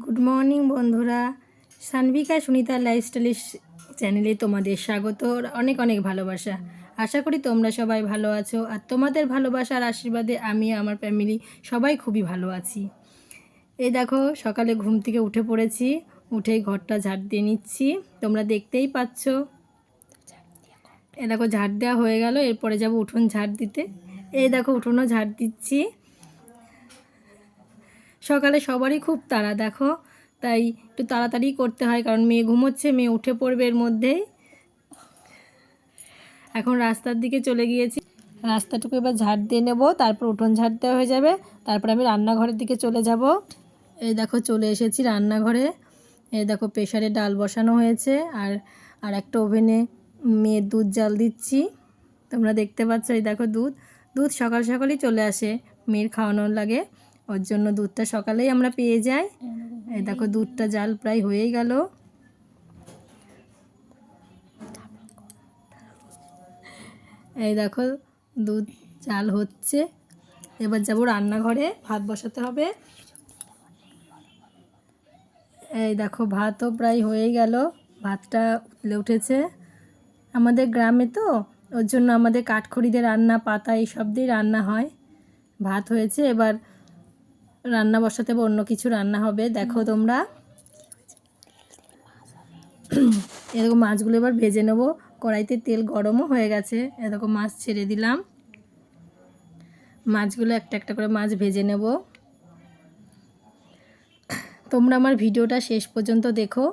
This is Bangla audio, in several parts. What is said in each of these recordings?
গুড মর্নিং বন্ধুরা। সানভিকা সুনিতা লাইফস্টাইল চ্যানেলে তোমাদের স্বাগত। অনেক অনেক ভালোবাসা। আশা করি তোমরা সবাই ভালো আছো। আর তোমাদের ভালোবাসার আশীর্বাদে আমি, আমার ফ্যামিলি সবাই খুবই ভালো আছি। এই দেখো, সকালে ঘুম থেকে উঠে পড়েছি। উঠেই ঘরটা ঝাড় দিয়ে নিচ্ছি। তোমরা দেখতেই পাচ্ছ। এ দেখো, ঝাড় দেওয়া হয়ে গেল। এরপরে যাব উঠোন ঝাড় দিতে। এই দেখো, উঠোনও ঝাড় দিচ্ছি। সকালে সবারই খুব তাড়া, দেখো। তাই একটু তাড়াতাড়ি করতে হয়, কারণ মেয়ে ঘুমোচ্ছে, মেয়ে উঠে পড়বে এর মধ্যেই এখন রাস্তার দিকে চলে গিয়েছি। রাস্তাটুকু এবার ঝাড় দিয়ে নেব, তারপর উঠোন ঝাড় দেওয়া হয়ে যাবে। তারপর আমি রান্নাঘরের দিকে চলে যাব। এই দেখো, চলে এসেছি রান্নাঘরে। এই দেখো প্রেশারে ডাল বসানো হয়েছে, আর আর একটা ওভেনে মেয়ের দুধ জাল দিচ্ছি। তোমরা দেখতে পাচ্ছ, এই দেখো দুধ। দুধ সকাল সকালই চলে আসে, মেয়ের খাওয়ানোর লাগে। ওর জন্য দুধটা সকালেই আমরা পেয়ে যাই। এই দেখো দুধটা জাল প্রায় হয়েই গেল। এই দেখো দুধ চাল হচ্ছে। এবার যাব রান্নাঘরে, ভাত বসাতে হবে। এই দেখো ভাতও প্রায় হয়ে গেল, ভাতটা উতলে উঠেছে। আমাদের গ্রামে তো, ওর জন্য আমাদের কাঠখড়িদের রান্না, পাতা এইসব দিয়ে রান্না হয়। ভাত হয়েছে, এবার রান্না বসাতে হবে অন্য কিছু রান্না হবে দেখো তোমরা। এরকম মাছগুলো এবার ভেজে নেব। কড়াইতে তেল গরমও হয়ে গেছে এরকম মাছ ছেড়ে দিলাম। মাছগুলো একটা একটা করে মাছ ভেজে নেব। তোমরা আমার ভিডিওটা শেষ পর্যন্ত দেখো।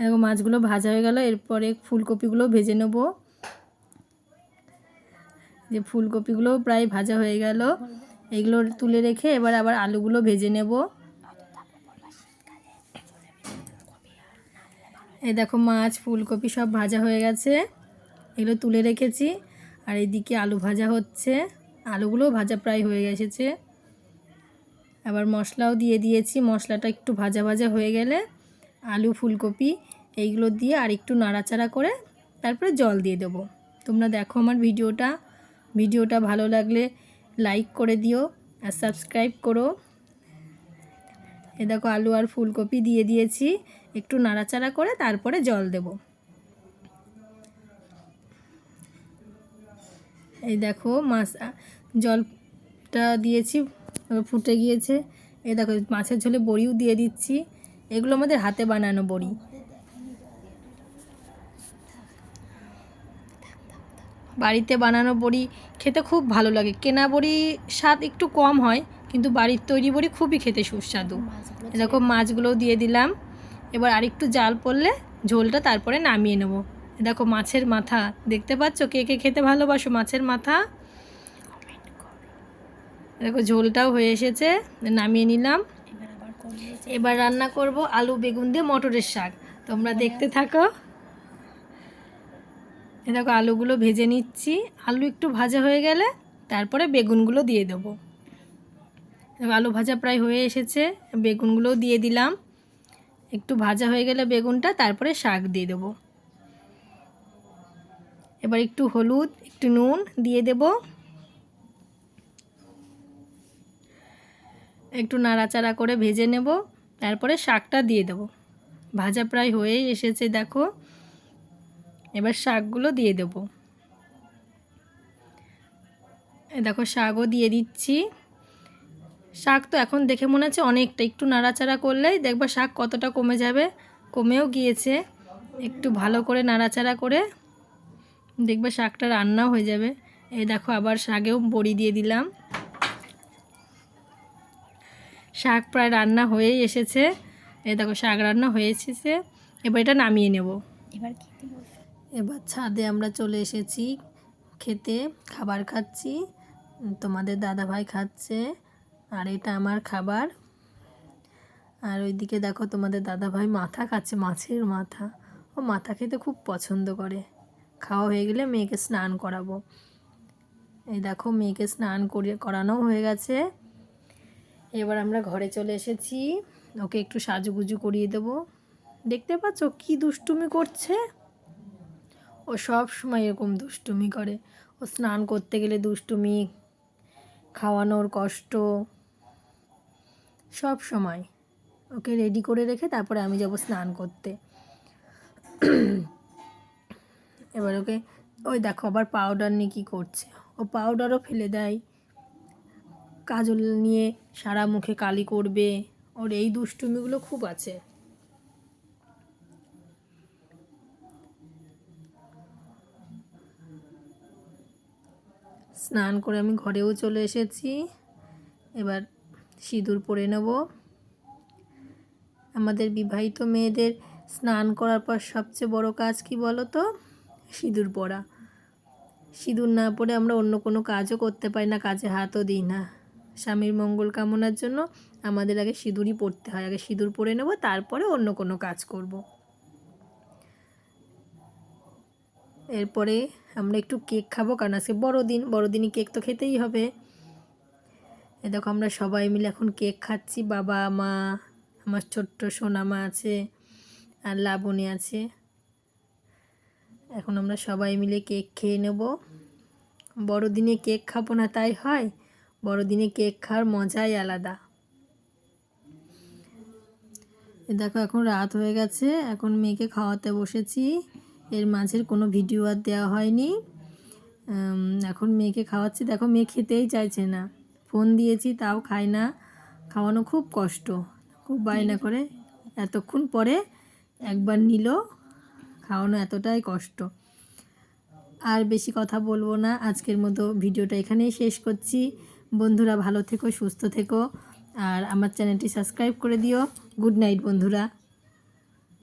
এরকম মাছগুলো ভাজা হয়ে গেল এরপরে ফুলকপিগুলো ভেজে নেব। যে ফুলকপিগুলো প্রায় ভাজা হয়ে গেল। এগুলো তুলে রেখে এবার আবার আলুগুলো ভেজে নেব। এই দেখো মাছ, ফুলকপি সব ভাজা হয়ে গেছে। এগুলো তুলে রেখেছি। আর এদিকে আলু ভাজা হচ্ছে। আলুগুলো ভাজা প্রায় হয়ে গেছে আবার মশলাও দিয়ে দিয়েছি। মশলাটা একটু ভাজা ভাজা হয়ে গেলে আলু, ফুলকপি এইগুলো দিয়ে আর একটু নাড়াচাড়া করে তারপরে জল দিয়ে দেবো। তোমরা দেখো আমার ভিডিওটা। ভিডিওটা ভালো লাগলে লাইক করে দিও আর সাবস্ক্রাইব করো। এ দেখো আলু আর ফুলকপি দিয়ে দিয়েছি, একটু নাড়াচাড়া করে তারপরে জল দেব। এই দেখো মাছ, জলটা দিয়েছি ফুটে গিয়েছে। এই দেখো মাছের ঝোলে বড়িও দিয়ে দিচ্ছি। এগুলো আমাদের হাতে বানানো বড়ি। বাড়িতে বানানো বড়ি খেতে খুব ভালো লাগে। কেনা বড়ি স্বাদ একটু কম হয় কিন্তু বাড়ির তৈরি বড়ি খুবই খেতে সুস্বাদু। এরকম মাছগুলোও দিয়ে দিলাম। এবার আরেকটু জাল পড়লে ঝোলটা তারপরে নামিয়ে নেব। দেখো মাছের মাথা দেখতে পাচ্ছ? কে কে খেতে ভালোবাসো মাছের মাথা? দেখো ঝোলটাও হয়ে এসেছে নামিয়ে নিলাম। এবার রান্না করব আলু বেগুন দিয়ে মটরের শাক। তোমরা দেখতে থাকো। দেখো আলুগুলো ভেজে নিচ্ছি। আলু একটু ভাজা হয়ে গেলে তারপরে বেগুনগুলো দিয়ে দেবো। আলু ভাজা প্রায় হয়ে এসেছে, বেগুনগুলোও দিয়ে দিলাম। একটু ভাজা হয়ে গেলে বেগুনটা, তারপরে শাক দিয়ে দেবো। এবার একটু হলুদ, একটু নুন দিয়ে দেব। একটু নাড়াচাড়া করে ভেজে নেব, তারপরে শাকটা দিয়ে দেব। ভাজা প্রায় হয়েই এসেছে, দেখো। এবার শাকগুলো দিয়ে দেব। দেখো, শাকও দিয়ে দিচ্ছি। শাক তো এখন দেখে মনে হচ্ছে অনেকটা, একটু নাড়াচাড়া করলেই দেখবা শাক কতটা কমে যাবে। কমেও গিয়েছে, একটু ভালো করে নাড়াচাড়া করে দেখবে শাকটা রান্নাও হয়ে যাবে। এই দেখো, আবার শাকেও বড়ি দিয়ে দিলাম। শাক প্রায় রান্না হয়েই এসেছে। এই দেখো, শাক রান্না হয়ে এসেছে। এবার এটা নামিয়ে নেব। এবার এবার ছাদে আমরা চলে এসেছি খেতে, খাবার খাচ্ছি, তোমাদের দাদা ভাই খাচ্ছে, আর এটা আমার খাবার। আর ওইদিকে দেখো তোমাদের দাদা ভাই মাথা খাচ্ছে, মাছের মাথা। ও মাথা খেতে খুব পছন্দ করে। খাওয়া হয়ে গেলে মেয়েকে স্নান করাবো। এই দেখো মেয়েকে স্নান করিয়ে করানো হয়ে গেছে। এবার আমরা ঘরে চলে এসেছি। ওকে একটু সাজুগুজু করিয়ে দেবো। দেখতে পাচ্ছ কি দুষ্টুমি করছে? ও সব সময় এরকম দুষ্টুমি করে। ও স্নান করতে গেলে দুষ্টুমি, খাওয়ানোর কষ্ট, সব সময়। ওকে রেডি করে রেখে তারপরে আমি যাব স্নান করতে। এবার ওকে, ওই দেখো আবার পাউডার নিয়ে কী করছে। ও পাউডারও ফেলে দেয়। কাজল নিয়ে সারা মুখে কালি করবে। ওর এই দুষ্টুমিগুলো খুব আছে। স্নান করে আমি ঘরেও চলে এসেছি। এবার সিঁদুর পরে নেব। আমাদের বিবাহিত মেয়েদের স্নান করার পর সবচেয়ে বড় কাজ কি বলো তো সিঁদুর পরা। সিঁদুর না পরে আমরা অন্য কোনো কাজও করতে পারি না, কাজে হাতও দিই না। স্বামীর মঙ্গল কামনার জন্য আমাদের আগে সিঁদুরই পরতে হয়। আগে সিঁদুর পরে নেব, তারপরে অন্য কোনো কাজ করব। এরপরে আমরা একটু কেক খাব, কারণ আজকে বড়দিন বড়দিনই কেক তো খেতেই হবে। এ দেখো আমরা সবাই মিলে এখন কেক খাচ্ছি, বাবা, মা, আমার ছোট্ট সোনা মা আছে আর লাবণী আছে। এখন আমরা সবাই মিলে কেক খেয়ে নেব। বড়দিনে কেক খাব না, তাই হয়? বড়দিনে কেক খাওয়ার মজাই আলাদা। দেখো এখন রাত হয়ে গেছে, এখন মেয়েকে খাওয়াতে বসেছি। এর মাঝের কোনো ভিডিও আর দেওয়া হয়নি। এখন মেয়েকে খাওয়াচ্ছি। দেখো মেয়ে খেতেই চাইছে না। ফোন দিয়েছি তাও খায় না। খাওয়ানো খুব কষ্ট। খুব বায়না করে। এতক্ষণ পরে একবার নিল। খাওয়ানো এতটাই কষ্ট। আর বেশি কথা বলব না। আজকের মতো ভিডিওটা এখানেই শেষ করছি। বন্ধুরা ভালো থেকো সুস্থ থেকো। আর আমার চ্যানেলটি সাবস্ক্রাইব করে দিও। গুড নাইট বন্ধুরা।